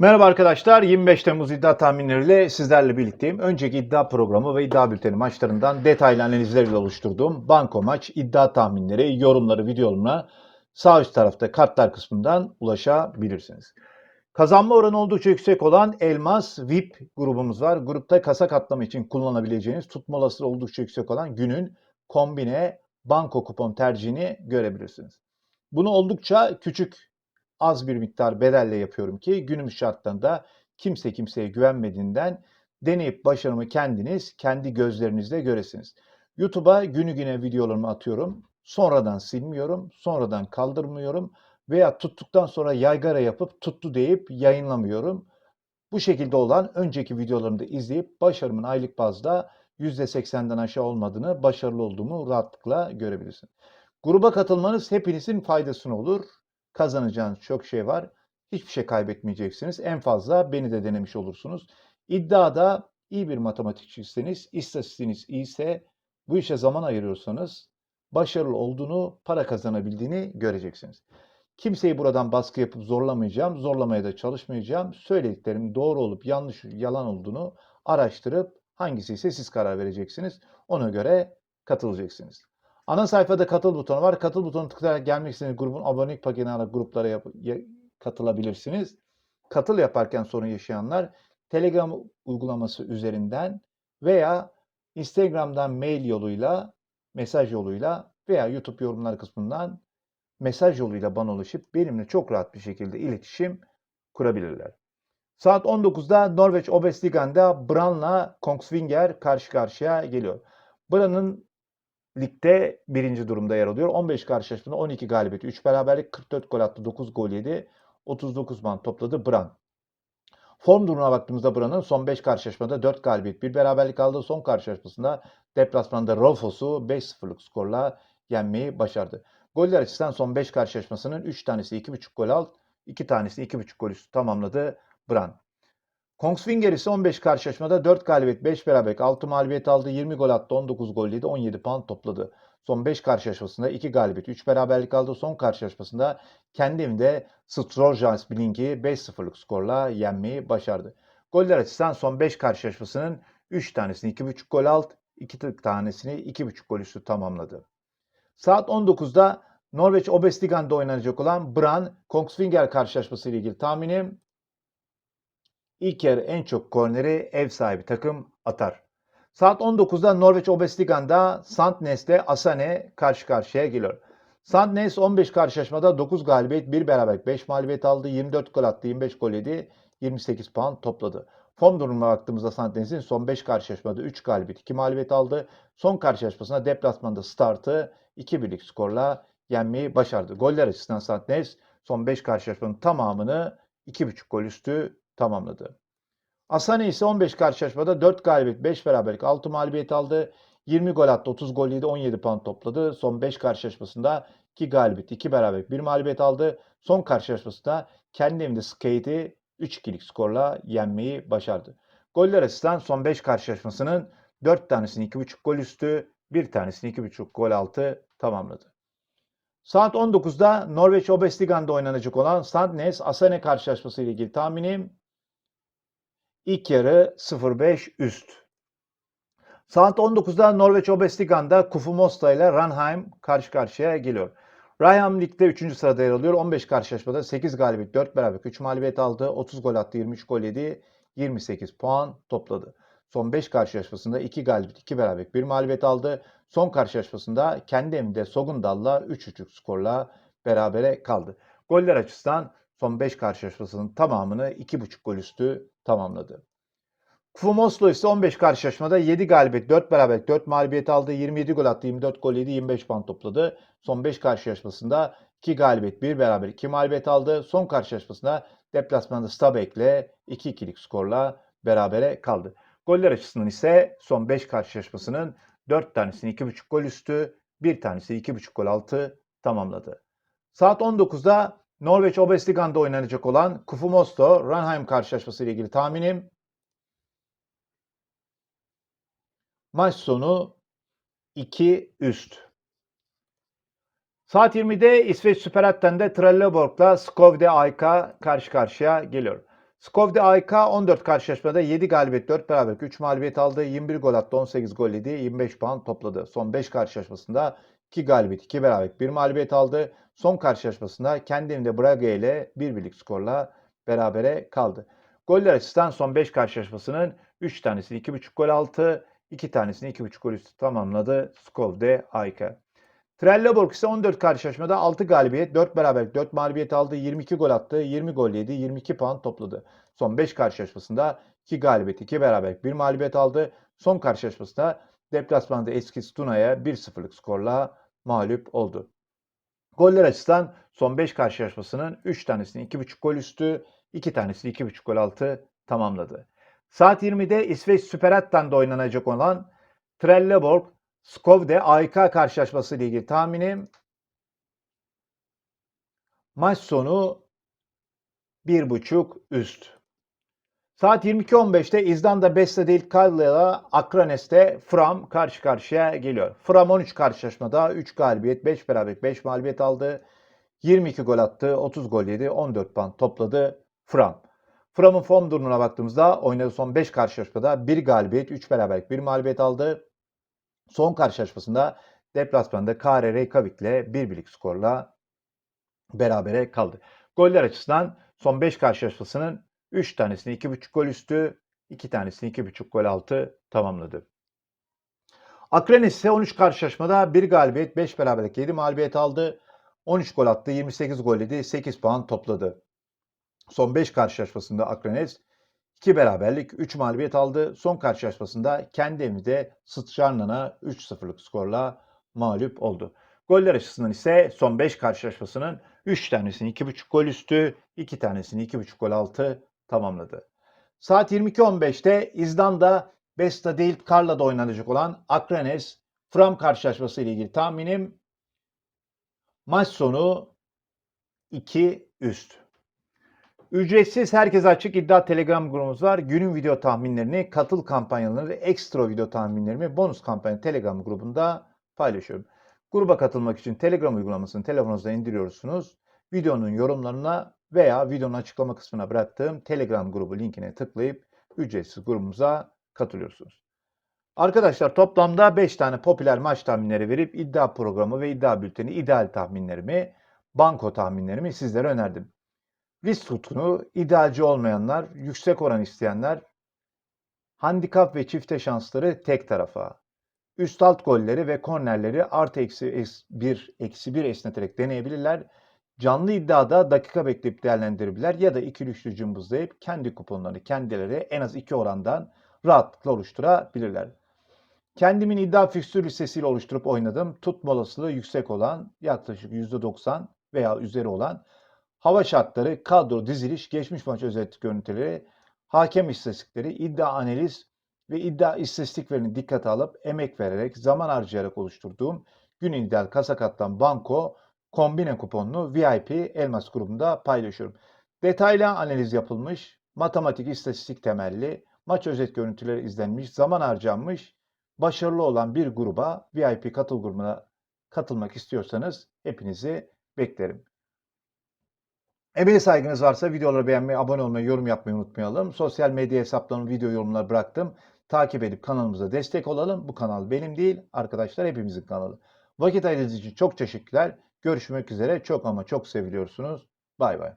Merhaba arkadaşlar. 25 Temmuz iddia tahminleriyle sizlerle birlikteyim. Önceki iddia programı ve iddia bülteni maçlarından detaylı analizlerle oluşturduğum banko maç, iddia tahminleri, yorumları, videolarına sağ üst tarafta kartlar kısmından ulaşabilirsiniz. Kazanma oranı oldukça yüksek olan Elmas VIP grubumuz var. Grupta kasa katlama için kullanabileceğiniz tutma olasılığı oldukça yüksek olan günün kombine banko kupon tercihini görebilirsiniz. Bunu oldukça küçük az bir miktar bedelle yapıyorum ki günümüz şartlarında kimse kimseye güvenmediğinden deneyip başarımı kendiniz kendi gözlerinizle göresiniz. YouTube'a günü güne videolarımı atıyorum. Sonradan silmiyorum, sonradan kaldırmıyorum veya tuttuktan sonra yaygara yapıp tuttu deyip yayınlamıyorum. Bu şekilde olan önceki videolarımı da izleyip başarımın aylık bazda %80'den aşağı olmadığını, başarılı olduğumu rahatlıkla görebilirsiniz. Gruba katılmanız hepinizin faydasına olur kazanacağınız çok şey var. Hiçbir şey kaybetmeyeceksiniz. En fazla beni de denemiş olursunuz. İddiada iyi bir matematikçisiniz, istatistiğiniz iyiyse, bu işe zaman ayırıyorsanız başarılı olduğunu, para kazanabildiğini göreceksiniz. Kimseyi buradan baskı yapıp zorlamayacağım, zorlamaya da çalışmayacağım. Söylediklerim doğru olup yanlış, yalan olduğunu araştırıp hangisi ise siz karar vereceksiniz. Ona göre katılacaksınız. Ana sayfada katıl butonu var. Katıl butonu tıklayarak gelmek istediğiniz grubun abonelik paketini alarak gruplara yap- ya- katılabilirsiniz. Katıl yaparken sorun yaşayanlar Telegram uygulaması üzerinden veya Instagram'dan mail yoluyla, mesaj yoluyla veya YouTube yorumlar kısmından mesaj yoluyla bana ulaşıp benimle çok rahat bir şekilde iletişim kurabilirler. Saat 19'da Norveç Obesligan'da Brann'la Kongsvinger karşı karşıya geliyor. Brann'ın ligde birinci durumda yer alıyor. 15 karşılaşmada 12 galibiyet, 3 beraberlik, 44 gol attı, 9 gol yedi, 39 ban topladı Brann. Form durumuna baktığımızda Brann'ın son 5 karşılaşmada 4 galibiyet, 1 beraberlik aldığı son karşılaşmasında deplasmanda Raufoss'u 5-0'lık skorla yenmeyi başardı. Goller açısından son 5 karşılaşmasının 3 tanesi 2.5 gol alt, 2 tanesi 2.5 gol üstü tamamladı Brann. Kongsvinger ise 15 karşılaşmada 4 galibiyet, 5 beraberlik, 6 mağlubiyet aldı, 20 gol attı, 19 gol yedi, 17 puan topladı. Son 5 karşılaşmasında 2 galibiyet, 3 beraberlik aldı. Son karşılaşmasında kendi evinde Strojans Blink'i 5-0'lık skorla yenmeyi başardı. Goller açısından son 5 karşılaşmasının 3 tanesini 2.5 gol alt, 2 tanesini 2.5 gol üstü tamamladı. Saat 19'da Norveç Obesligan'da oynanacak olan Brann Kongsvinger karşılaşması ile ilgili tahminim İlk yarı en çok korneri ev sahibi takım atar. Saat 19'da Norveç Obesligan'da Sandnes'le Asane karşı karşıya geliyor. Sandnes 15 karşılaşmada 9 galibiyet, 1 beraberlik, 5 mağlubiyet aldı, 24 gol attı, 25 gol yedi, 28 puan topladı. Form durumuna baktığımızda Sandnes'in son 5 karşılaşmada 3 galibiyet, 2 mağlubiyet aldı. Son karşılaşmasında deplasmanda startı 2-1'lik skorla yenmeyi başardı. Goller açısından Sandnes son 5 karşılaşmanın tamamını 2.5 gol üstü tamamladı. Asane ise 15 karşılaşmada 4 galibiyet, 5 beraberlik, 6 mağlubiyet aldı. 20 gol attı, 30 gol yedi, 17 puan topladı. Son 5 karşılaşmasında 2 galibiyet, 2 beraberlik, 1 mağlubiyet aldı. Son karşılaşmasında kendi evinde Skate'i 3-2'lik skorla yenmeyi başardı. Goller açısından son 5 karşılaşmasının 4 tanesini 2.5 gol üstü, 1 tanesini 2.5 gol altı tamamladı. Saat 19'da Norveç Obesligan'da oynanacak olan Sandnes Asane karşılaşması ile ilgili tahminim İlk yarı 0-5 üst. Saat 19'da Norveç Obesligan'da Kufumosta ile Ranheim karşı karşıya geliyor. Ranheim ligde 3. sırada yer alıyor. 15 karşılaşmada 8 galibiyet, 4 beraberlik, 3 mağlubiyet aldı. 30 gol attı, 23 gol yedi, 28 puan topladı. Son 5 karşılaşmasında 2 galibiyet, 2 beraberlik, 1 mağlubiyet aldı. Son karşılaşmasında kendi evinde Sogundal'la 3-3'lük skorla berabere kaldı. Goller açısından son 5 karşılaşmasının tamamını 2.5 gol üstü tamamladı. Fumoslo ise 15 karşılaşmada 7 galibiyet, 4 beraberlik, 4 mağlubiyet aldı. 27 gol attı, 24 gol yedi, 25 puan topladı. Son 5 karşılaşmasında 2 galibiyet, 1 beraberlik, 2 mağlubiyet aldı. Son karşılaşmasında deplasmanda Stabek'le 2-2'lik skorla berabere kaldı. Goller açısından ise son 5 karşılaşmasının 4 tanesini 2.5 gol üstü, 1 tanesi 2.5 gol altı tamamladı. Saat 19'da Norveç Obesligan'da oynanacak olan Kufumosto Ranheim karşılaşması ile ilgili tahminim maç sonu 2 üst. Saat 20'de İsveç Süper Atten'de Trelleborg'la Skovde Ayka karşı karşıya geliyor. Skovde AYK 14 karşılaşmada 7 galibiyet 4 beraberlik 3 mağlubiyet aldı. 21 gol attı 18 gol yedi 25 puan topladı. Son 5 karşılaşmasında 2 galibiyet 2 beraberlik 1 mağlubiyet aldı. Son karşılaşmasında kendi evinde Braga ile 1 birlik skorla berabere kaldı. Goller açısından son 5 karşılaşmasının 3 tanesini 2.5 gol altı, 2 tanesini 2.5 gol üstü tamamladı Skovde AYK. Trelleborg ise 14 karşılaşmada 6 galibiyet, 4 beraberlik, 4 mağlubiyet aldı, 22 gol attı, 20 gol yedi, 22 puan topladı. Son 5 karşılaşmasında 2 galibiyet, 2 beraberlik, 1 mağlubiyet aldı. Son karşılaşmasında deplasmanda eski Stuna'ya 1-0'lık skorla mağlup oldu. Goller açısından son 5 karşılaşmasının 3 tanesini 2.5 gol üstü, 2 tanesini 2.5 gol altı tamamladı. Saat 20'de İsveç Süperettan'da oynanacak olan Trelleborg Skovde AYK karşılaşması ile ilgili tahminim maç sonu 1.5 üst. Saat 22.15'te İzlanda Beste değil Karla'yla Akranes'te Fram karşı karşıya geliyor. Fram 13 karşılaşmada 3 galibiyet, 5 beraberlik, 5 mağlubiyet aldı. 22 gol attı, 30 gol yedi, 14 puan topladı Fram. Fram'ın form durumuna baktığımızda oynadığı son 5 karşılaşmada 1 galibiyet, 3 beraberlik, 1 mağlubiyet aldı. Son karşılaşmasında deplasmanda Kare Reykjavik ile 1 birlik skorla berabere kaldı. Goller açısından son 5 karşılaşmasının 3 tanesini 2.5 gol üstü, 2 tanesini 2.5 gol altı tamamladı. Akrenes ise 13 karşılaşmada 1 galibiyet, 5 beraberlik, 7 mağlubiyet aldı. 13 gol attı, 28 gol yedi, 8 puan topladı. Son 5 karşılaşmasında Akrenes 2 beraberlik, 3 mağlubiyet aldı. Son karşılaşmasında kendi evinde Stjarnan'a 3-0'lık skorla mağlup oldu. Goller açısından ise son 5 karşılaşmasının 3 tanesini 2.5 gol üstü, 2 tanesini 2.5 gol altı tamamladı. Saat 22.15'te İzlanda Besta değil Karla'da oynanacak olan Akrenes Fram karşılaşması ile ilgili tahminim maç sonu 2 üst. Ücretsiz herkes açık iddia telegram grubumuz var. Günün video tahminlerini, katıl kampanyalarını ve ekstra video tahminlerimi bonus kampanya telegram grubunda paylaşıyorum. Gruba katılmak için telegram uygulamasını telefonunuzda indiriyorsunuz. Videonun yorumlarına veya videonun açıklama kısmına bıraktığım telegram grubu linkine tıklayıp ücretsiz grubumuza katılıyorsunuz. Arkadaşlar toplamda 5 tane popüler maç tahminleri verip iddia programı ve iddia bülteni ideal tahminlerimi, banko tahminlerimi sizlere önerdim. Risk tutkunu, idealci olmayanlar, yüksek oran isteyenler, handikap ve çifte şansları tek tarafa. Üst alt golleri ve kornerleri artı eksi 1 eksi 1 esneterek deneyebilirler. Canlı iddiada dakika bekleyip değerlendirebilirler ya da ikili üçlü cımbızlayıp kendi kuponlarını kendileri en az iki orandan rahatlıkla oluşturabilirler. Kendimin iddia fikstür listesiyle oluşturup oynadım. Tutma olasılığı yüksek olan yaklaşık %90 veya üzeri olan hava şartları, kadro, diziliş, geçmiş maç özet görüntüleri, hakem istatistikleri, iddia analiz ve iddia istatistik verini dikkate alıp emek vererek, zaman harcayarak oluşturduğum gün ideal kasakattan banko, kombine kuponunu VIP Elmas grubunda paylaşıyorum. Detaylı analiz yapılmış, matematik, istatistik temelli, maç özet görüntüleri izlenmiş, zaman harcanmış, başarılı olan bir gruba, VIP katıl grubuna katılmak istiyorsanız hepinizi beklerim. Emeğe saygınız varsa videoları beğenmeyi, abone olmayı, yorum yapmayı unutmayalım. Sosyal medya hesaplarımı video yorumlar bıraktım. Takip edip kanalımıza destek olalım. Bu kanal benim değil, arkadaşlar hepimizin kanalı. Vakit ayırdığınız için çok teşekkürler. Görüşmek üzere. Çok ama çok seviliyorsunuz. Bay bay.